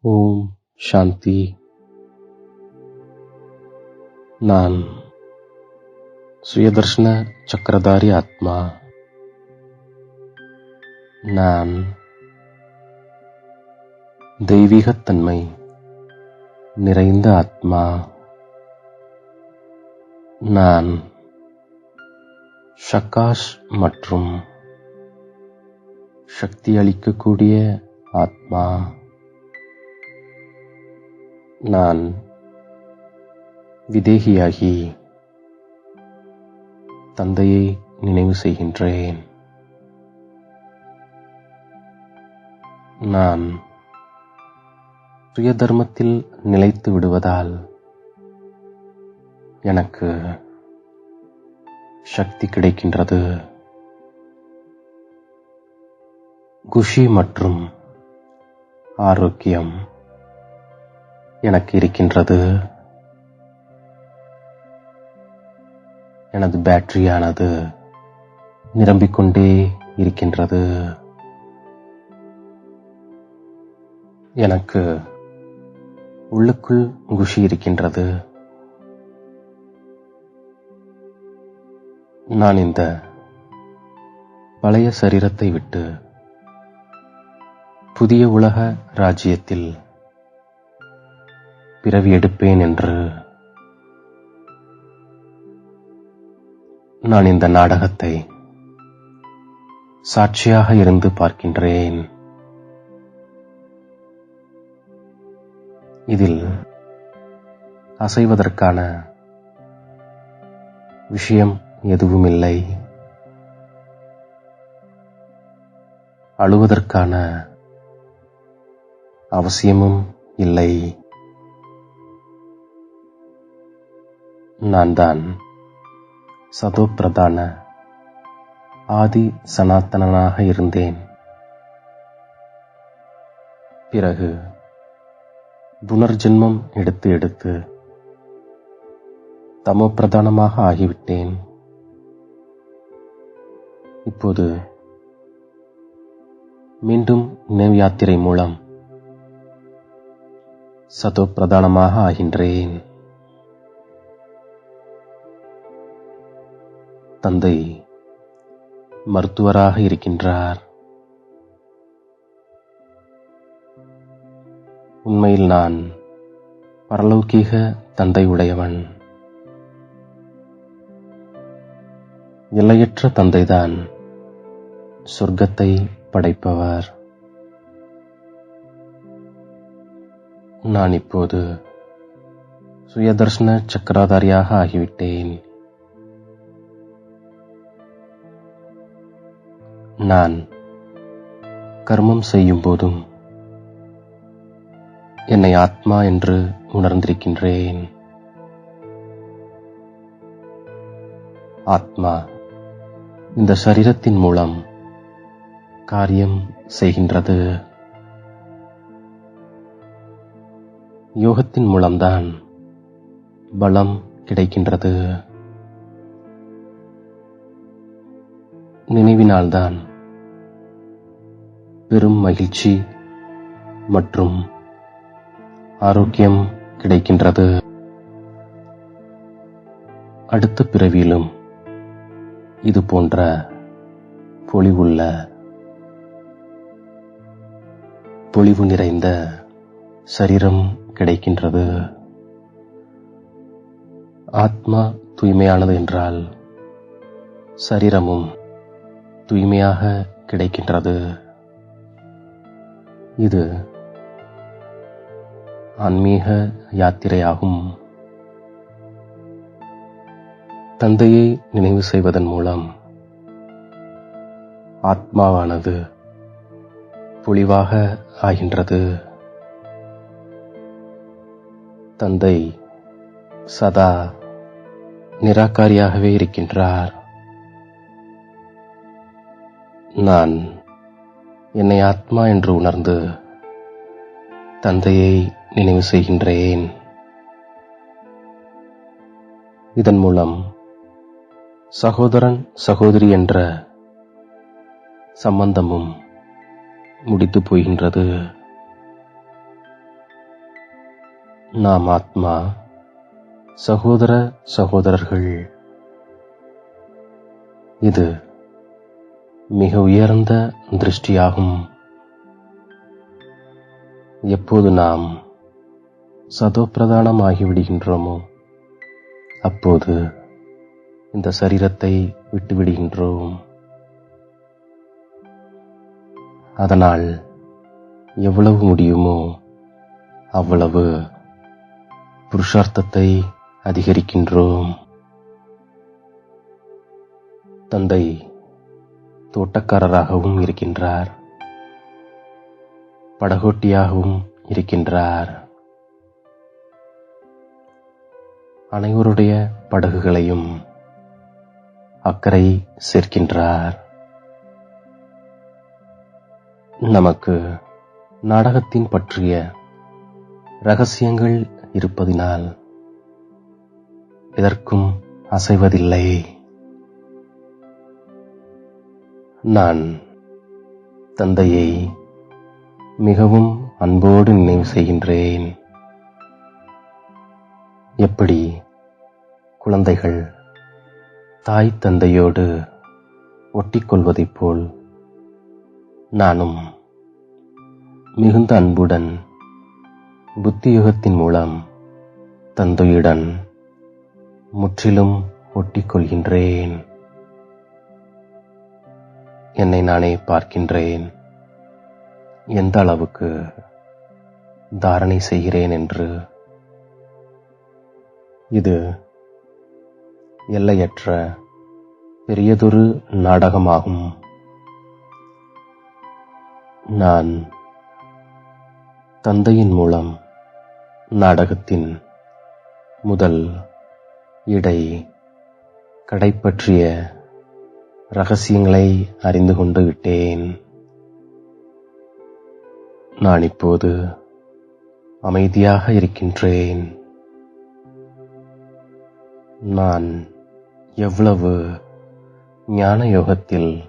ஓம் சாந்தி. நான் சுயதர்ஷன சக்கரதாரி ஆத்மா. நான் தெய்வீகத்தன்மை நிறைந்த ஆத்மா. நான் ஷக்காஷ் மற்றும் சக்தி அளிக்கக்கூடிய ஆத்மா. நான் விதேகியாகி தந்தையை நினைவு செய்கின்றேன். நான் சுய தர்மத்தில் நிலைத்து விடுவதால் எனக்கு சக்தி கிடைக்கின்றது. குஷி மற்றும் ஆரோக்கியம் எனக்கு இருக்கின்றது. எனது பேட்டரியானது நிரம்பிக்கொண்டே இருக்கின்றது. எனக்கு உள்ளுக்குள் குஷி இருக்கின்றது. நான் இந்த பழைய சரீரத்தை விட்டு புதிய உலக ராஜ்யத்தில் பிறவி எடுப்பேன் என்று நான் இந்த நாடகத்தை சாட்சியாக இருந்து பார்க்கின்றேன். இதில் அசைவதற்கான விஷயம் எதுவும் இல்லை அழுவதற்கான அவசியமும் இல்லை. நான் தான் சதோப்பிரதான ஆதி சனாத்தனனாக இருந்தேன். பிறகு புனர்ஜென்மம் எடுத்து எடுத்து தமோப்பிரதானமாக ஆகிவிட்டேன். இப்போது மீண்டும் நினைவு யாத்திரை மூலம் சதோ பிரதானமாக ஆகின்றேன். தந்தை மருத்துவராக இருக்கின்றார். உண்மையில் நான் பரலௌகீக தந்தை உடையவன் எல்லையற்ற தந்தைதான் சொர்க்கத்தை படைப்பவர். நான் இப்போது சுயதர்ஷன சக்கராதாரியாக ஆகிவிட்டேன். நான் கர்மம் செய்யும் போதும் என்னை ஆத்மா என்று உணர்ந்திருக்கின்றேன். ஆத்மா இந்த சரீரத்தின் மூலம் காரியம் செய்கின்றது. யோகத்தின் மூலம்தான் பலம் கிடைக்கின்றது. நினைவினால்தான் பெரும் மகிழ்ச்சி மற்றும் ஆரோக்கியம் கிடைக்கின்றது. அடுத்த பிறவியிலும் இது போன்ற பொலிவுள்ள பொலிவு நிறைந்த சரீரம் கிடைக்கின்றது. ஆத்மா தூய்மையானது என்றால் சரீரமும் தூய்மையாக கிடைக்கின்றது. இது ஆன்மீக யாத்திரையாகும். தந்தையை நினைவு செய்வதன் மூலம் ஆத்மாவானது பொழிவாக ஆகின்றது. தந்தை சதா நிராகாரியாகவே இருக்கின்றார். நான் என்னை ஆத்மா என்று உணர்ந்து தந்தையை நினைவு செய்கின்றேன். இதன் மூலம் சகோதரன் சகோதரி என்ற சம்பந்தமும் முடித்து போகின்றது. நாம் ஆத்மா சகோதர சகோதரர்கள். இது மிக உயர்ந்த திருஷ்டியாகும். எப்போது நாம் சதோப்பிரதானமாகிவிடுகின்றோமோ அப்போது இந்த சரீரத்தை விட்டுவிடுகின்றோம். அதனால் எவ்வளவு முடியுமோ அவ்வளவு புருஷார்த்தத்தை அதிகரிக்கின்றோம். தந்தை தோட்டக்காரராகவும் இருக்கின்றார். படகோட்டியாகவும் இருக்கின்றார். அனைவருடைய படகுகளையும் அக்கறை சேர்க்கின்றார். நமக்கு நாடகத்தின் பற்றிய ரகசியங்கள் இருப்பதினால் எதற்கும் அசைவதில்லை. நான் தந்தையை மிகவும் அன்போடு நினைவு செய்கின்றேன். எப்படி குழந்தைகள் தாய் தந்தையோடு ஒட்டிக்கொள்வதைப் போல் நானும் மிகுந்த அன்புடன் புத்தியுகத்தின் மூலம் தந்தையுடன் முற்றிலும் ஒட்டிக்கொள்கின்றேன். என்னை நானே பார்க்கின்றேன். எந்த அளவுக்கு தாரணை செய்கிறேன் என்று. இது எல்லையற்ற பெரியதொரு நாடகமாகும். நான் தந்தையின் மூலம் நாடகத்தின் முதல் இடை கடைப்பற்றிய ரகசியங்களை அறிந்து கொண்டு விட்டேன். நான் இப்போது அமைதியாக இருக்கின்றேன். நான் எவ்வளவு ஞான யோகத்தில்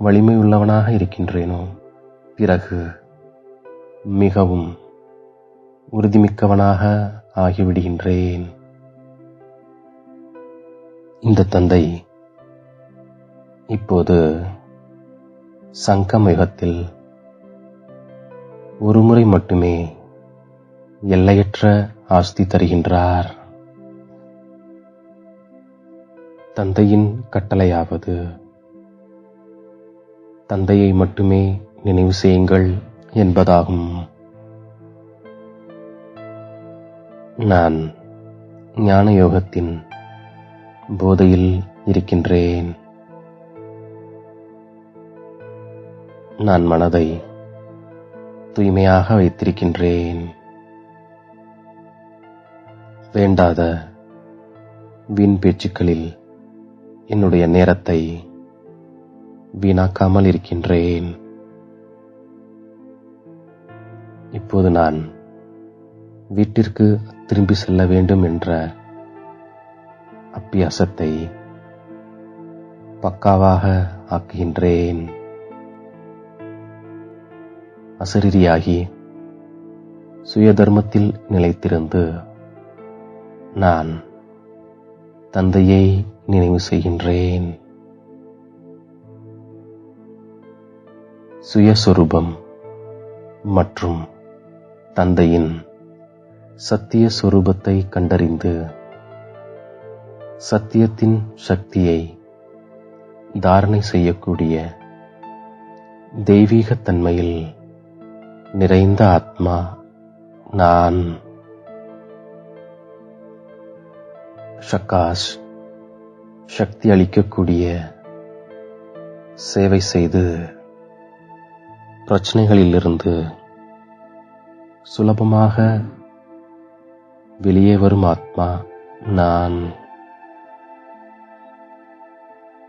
வலிமையுள்ளவனாக இருக்கின்றேனோ பிறகு மிகவும் உறுதிமிக்கவனாக ஆகிவிடுகின்றேன். இந்த தந்தை இப்போது சங்கம் யுகத்தில் ஒருமுறை மட்டுமே எல்லையற்ற ஆஸ்தி தருகின்றார். தந்தையின் கட்டளையாவது தந்தையை மட்டுமே நினைவு செய்யுங்கள் என்பதாகும். நான் ஞான யோகத்தின் போதையில் இருக்கின்றேன். நான் மனதை தூய்மையாக வைத்திருக்கின்றேன். வேண்டாத வீண் பேச்சுக்களில் என்னுடைய நேரத்தை வீணாக்காமல் இருக்கின்றேன். இப்போது நான் வீட்டிற்கு திரும்பி செல்ல வேண்டும் என்ற அப்பியாசத்தை பக்காவாக ஆக்குகின்றேன். அசரீரியாகி சுயதர்மத்தில் நிலைத்திருந்து நான் தந்தையை நினைவு செய்கின்றேன். சுயஸ்வரூபம் மற்றும் தந்தையின் சத்திய சொரூபத்தை கண்டறிந்து சத்தியத்தின் சக்தியை தாரணை செய்யக்கூடிய தெய்வீகத்தன்மையில் நிறைந்த ஆத்மா நான். ஷக்காஷ் சக்தி அளிக்கக்கூடிய சேவை செய்து பிரச்சனைகளிலிருந்து சுலபமாக வெளியே வரும் ஆத்மா நான்.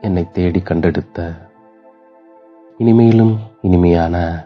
என்னை தேடி கண்டெடுத்த இனிமையிலும் இனிமையான